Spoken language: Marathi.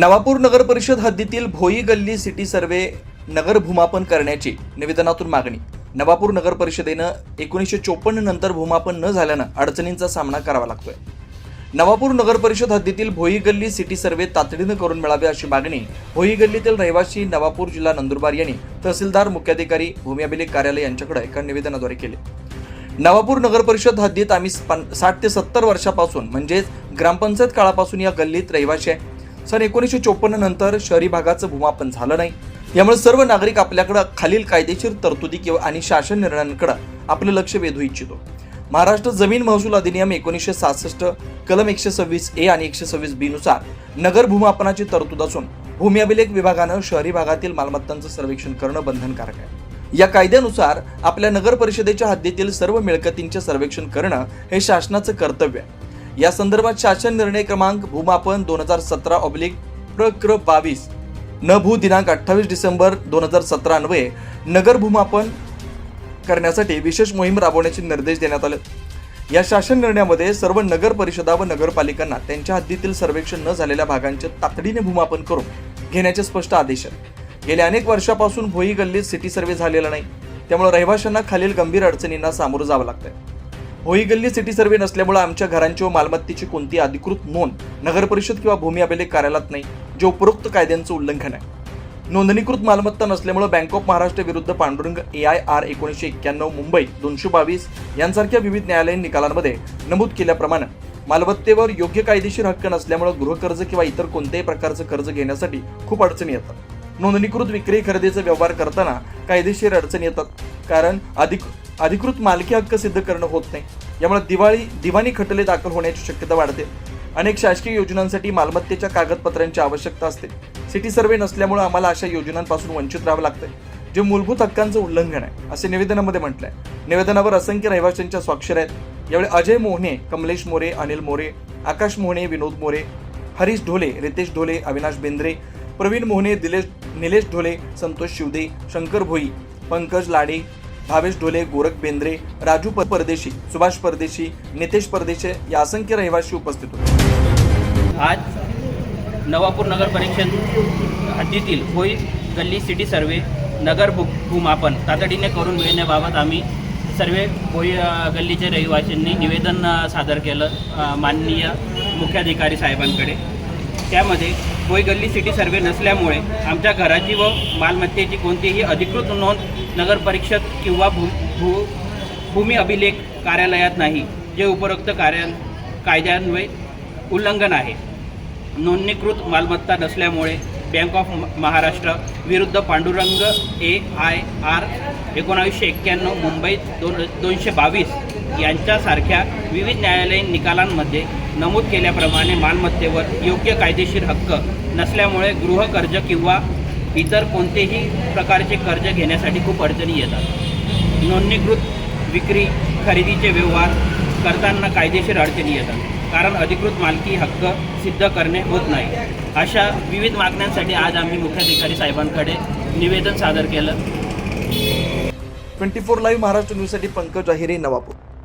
नवापूर नगर परिषद हद्दीतील भोई गल्ली सिटी सर्वे नगर भूमापन करण्याची निवेदनातून मागणी. नवापूर नगर परिषदेनं एकोणीसशे चोपन्न नंतर भूमापन न झाल्यानं अडचणींचा सामना करावा लागतोय. नवापूर नगर परिषद हद्दीतील भोई गल्ली सिटी सर्वे तातडीनं करून मिळावे अशी मागणी भोई गल्लीतील रहिवासी नवापूर जिल्हा नंदुरबार यांनी तहसीलदार मुख्याधिकारी भूमी अभिलेख कार्यालय यांच्याकडे एका निवेदनाद्वारे केले. नवापूर नगर परिषद हद्दीत आम्ही पन- साठ ते सत्तर वर्षापासून म्हणजेच ग्रामपंचायत काळापासून या गल्लीत रहिवाशी आहे. सन एकोणीसशे चोपन्न नंतर शहरी भागाचं भूमापन झालं नाही. यामुळे सर्व नागरिक आपल्याकडं खालील कायदेशीर तरतुदी किंवा आणि शासन निर्णयांकडे आपलं लक्ष वेधू इच्छितो. महाराष्ट्र जमीन महसूल अधिनियम एकोणीसशे सहासष्ट कलम एकशे सव्वीस ए आणि एकशे सव्वीस बी नुसार नगर भूमापनाची तरतूद असून भूमी अभिलेख विभागानं शहरी भागातील मालमत्तांचं सर्वेक्षण करणं बंधनकारक आहे. या कायद्यानुसार आपल्या नगर परिषदेच्या हद्दीतील सर्व मिळकतींचे सर्वेक्षण करणं हे शासनाचं कर्तव्य आहे. या संदर्भात शासन निर्णय क्रमांक भूमापन दोन हजार सतरा ऑब्लिक प्रक्र बावीस न भू दिनांक अठ्ठावीस डिसेंबर दोन हजार सतरा अन्वये नगर भूमापन करण्यासाठी विशेष मोहीम राबवण्याचे निर्देश देण्यात आले. या शासन निर्णयामध्ये सर्व नगर परिषदा व नगरपालिकांना त्यांच्या हद्दीतील सर्वेक्षण न झालेल्या भागांचे तातडीने भूमापन करून घेण्याचे स्पष्ट आदेश आहेत. गेल्या अनेक वर्षापासून भोई गल्लीत सिटी सर्वे झालेला नाही. त्यामुळे रहिवाशांना खालील गंभीर अडचणींना सामोरं जावं लागतंय. होई गल्ली सिटी सर्व्हे नसल्यामुळे आमच्या घरांची व मालमत्तेची कोणती अधिकृत नोंद नगरपरिषद किंवा भूमी अभिलेख कार्यालयात नाही जे उपरोक्त कायद्यांचं उल्लंघन आहे. नोंदणीकृत मालमत्ता नसल्यामुळे बँक ऑफ महाराष्ट्र विरुद्ध पांडुरंग ए आय आर एकोणीसशे एक्क्याण्णव मुंबई दोनशे बावीस यांसारख्या विविध न्यायालयीन निकालांमध्ये नमूद केल्याप्रमाणे मालमत्तेवर योग्य कायदेशीर हक्क नसल्यामुळे गृहकर्ज किंवा इतर कोणत्याही प्रकारचं कर्ज घेण्यासाठी खूप अडचणी येतात. नोंदणीकृत विक्री खरेदीचा व्यवहार करताना कायदेशीर अडचणी येतात कारण अधिक अधिकृत मालकी हक्क सिद्ध करणं होत नाही. यामुळे दिवाळी दिवाणी खटले दाखल होण्याची शक्यता वाढते. अनेक शासकीय योजनांसाठी मालमत्तेच्या कागदपत्रांची आवश्यकता असते. सिटी सर्वे नसल्यामुळे आम्हाला अशा योजनांपासून वंचित राहावं लागतंय जे मूलभूत हक्कांचं उल्लंघन आहे असे निवेदनामध्ये म्हटलंय. निवेदनावर असंख्य रहिवाशांच्या स्वाक्षर आहेत. यावेळी अजय मोहने कमलेश मोरे अनिल मोरे आकाश मोहने विनोद मोरे हरीश ढोले रितेश ढोले अविनाश बेंद्रे प्रवीण मोहने दिलेश निलेश ढोले संतोष शिवदे शंकर भोई पंकज लाडे भावेश ढोले गोरख बेंद्रे राजू परदेशी सुभाष परदेशी नितेश परदेशी या असंख्य रहिवासी उपस्थित होते. आज नवापूर नगर परिषद हद्दीतील होई गल्ली सिटी सर्वे नगर भू भूमापन तातडीने करून मिळण्याबाबत आम्ही सर्व होई गल्लीच्या रहिवाशांनी निवेदन सादर केलं माननीय मुख्याधिकारी साहेबांकडे. त्यामध्ये भोई गल्ली सिटी सर्वे नसल्यामुळे आमच्या घराची व मालमत्तेची कोणतीही अधिकृत नोंद नगर परिषद किंवा भू भू भूमी अभिलेख कार्यालयात नाही जे उपरोक्त कार्या कायद्यान्वये उल्लंघन आहे. नोंदणीकृत मालमत्ता नसल्यामुळे बँक ऑफ महाराष्ट्र विरुद्ध पांडुरंग ए आय आर एकोणावीसशे एक्क्याण्णव मुंबई दोन दोनशे बावीस यांच्यासारख्या विविध न्यायालयीन निकालांमध्ये नमूद केल्याप्रमाणे मालमत्तेवर योग्य कायदेशीर हक्क नसल्यामुळे गृहकर्ज किंवा इतर कोणतेही प्रकारचे कर्ज घेण्यासाठी खूप अडचणी येतात. नोंदणीकृत विक्री खरेदीचे व्यवहार करताना कायदेशीर अडचणी येतात कारण अधिकृत मालकी हक्क सिद्ध करणे होत नाही. अशा विविध मागण्यांसाठी आज आम्ही मुख्याधिकारी साहेबांकडे निवेदन सादर केलं. ट्वेंटी फोर लाईव्ह महाराष्ट्र न्यूजसाठी पंकज अहिरे नवापूर.